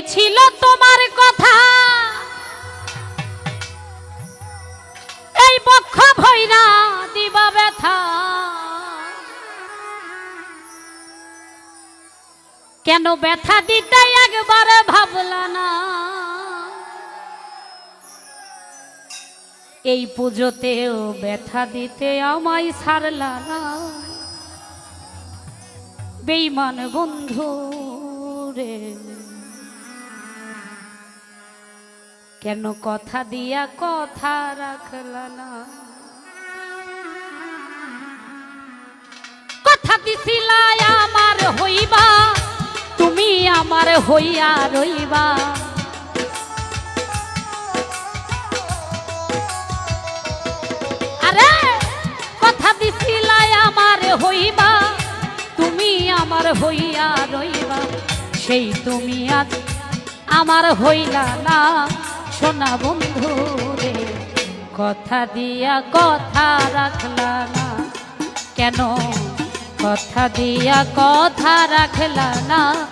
ছিল তোমার কথা। এই বক্ষ ভৈরা ব্যথা। কেন ব্যথা দিতে একবার ভাবলা না? এই পুজোতেও ব্যথা দিতে আমায় ছাড়লা না। বেইমান বন্ধু রে কেন কথা দিয়া কথা রাখলা না? কথা দিছিলা আমার হইবা, তুমি আমার হইয়া রইবা। আরে, কথা দিছিলা আমার হইবা, তুমি আমার হইয়া রইবা। সেই তুমি আমার হইলা না। সোনা বন্ধু রে, কথা দিয়া কথা রাখলা না। কেন? কথা দিয়া কথা রাখলা না।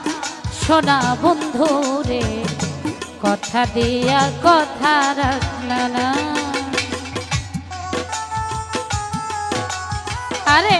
সোনা বন্ধু রে, কথা দিয়া কথা রাখলা না। আরে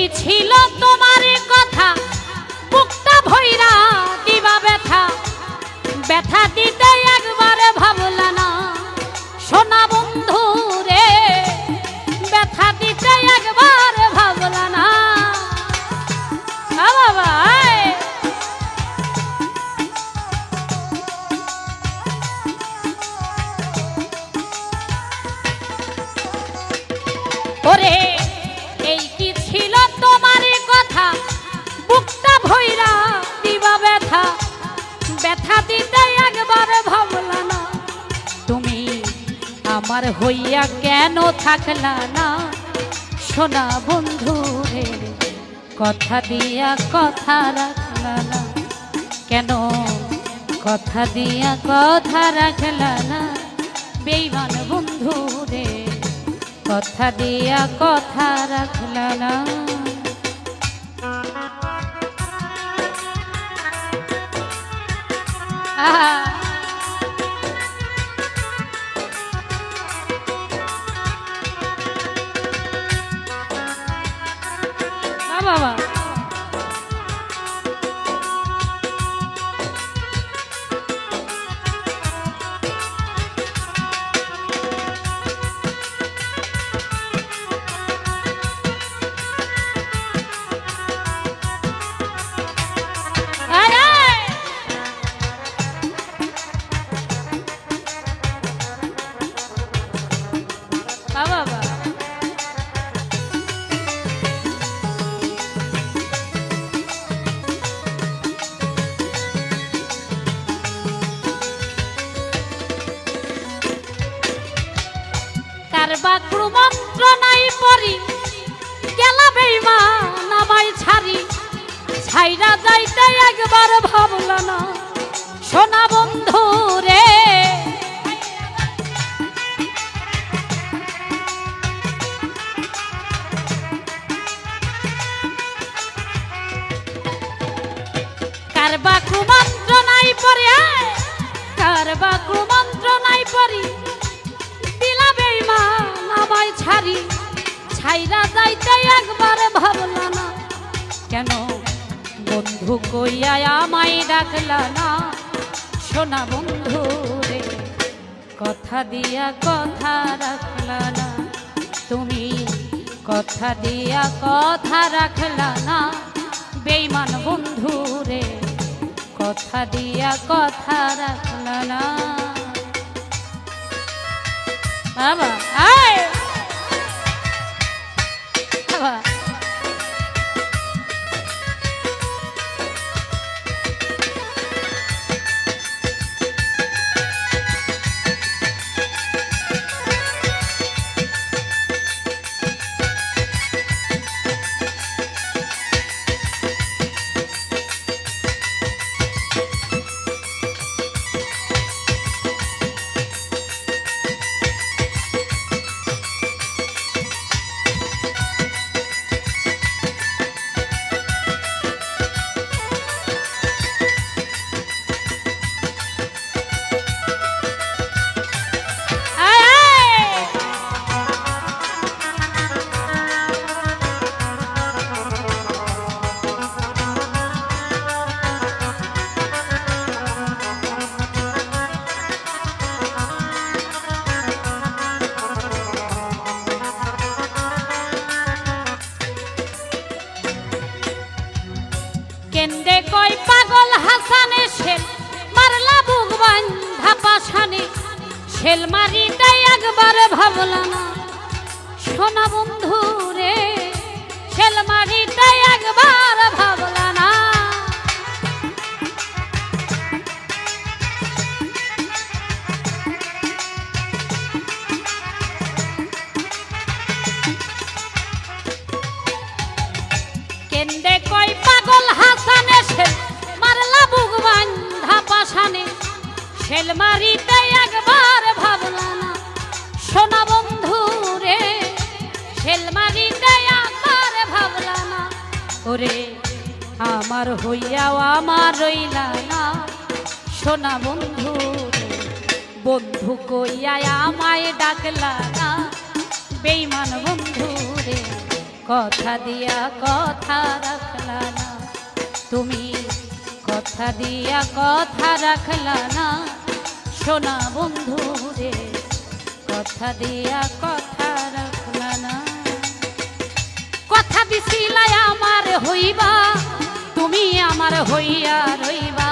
কি ছিল তোমার কথা? বুকটা ভৈরা দিবা ব্যথা? ব্যথা দিতে একবারে ভাবলা না। সোনা বন্ধু রে ব্যথা দিতে একবার ভাবলা না। বাবা। ওরে দিতে একবার ভাবলা না। তুমি আমার হইয়া কেন থাকলা না? সোনা বন্ধু রে, কথা দিয়া কথা রাখলা না। কেন কথা দিয়া কথা রাখলা না? বেইমান বন্ধু রে, কথা দিয়া কথা রাখলা না। আহা। কার বাক্রু মন্ত্র নাই পরি। গেলা বেইমা নামাই ছাড়ি। ছাইরা যাইতে একবার ভাবল না। সোনা বন্ধু রে। কইয়া আমায় ডাকলা না। সোনা বন্ধু রে, কথা দিয়া কথা রাখলা না। তুমি কথা দিয়া কথা রাখলা না। বেইমান বন্ধু রে, কথা দিয়া কথা রাখলা না। বাবা শেল মারিতে একবার ভাবলা না সোনা বন্ধু রে শেল মারিতে একবার ভাবলা না কেন্দে কই পাগল হাসানে মারলা বুক বান্ধা পাশানে না সোনা বন্ধু রে শেল মারিতে একবার ভাবলা না ওরে, আমার হইয়াও আমার রইলা না সোনা বন্ধু বন্ধু কইয়া আমায় ডাকলা না বেইমান বন্ধু রে, কথা দিয়া কথা রাখলা না তুমি কথা দিয়া কথা রাখলা না সোনা বন্ধু রে কথা দিয়া কথা রাখলা না কথা দিছিলাই আমার হইবা, তুমি আমার হইয়া রইবা।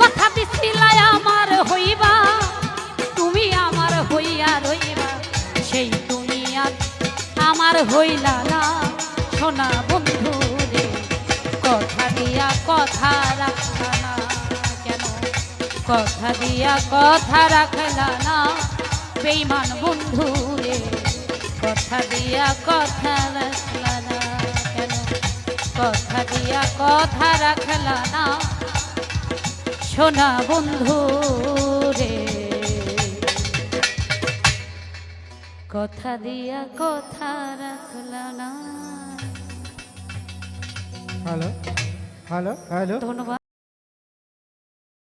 কথা হইবা, তুমি আমার হইয়া সেই তুমি আমার হইলা না, সোনা বন্ধু রে। কথা দিয়া কথা কথা দিয়া কথা রাখলা না। বেইমান বন্ধু রে কথা দিয়া কথা রাখলা না কেন? কথা দিয়া কথা রাখলা না। সোনা বন্ধু রে কথা দিয়া কথা রাখলা না। Hello hello hello. ধন্যবাদ।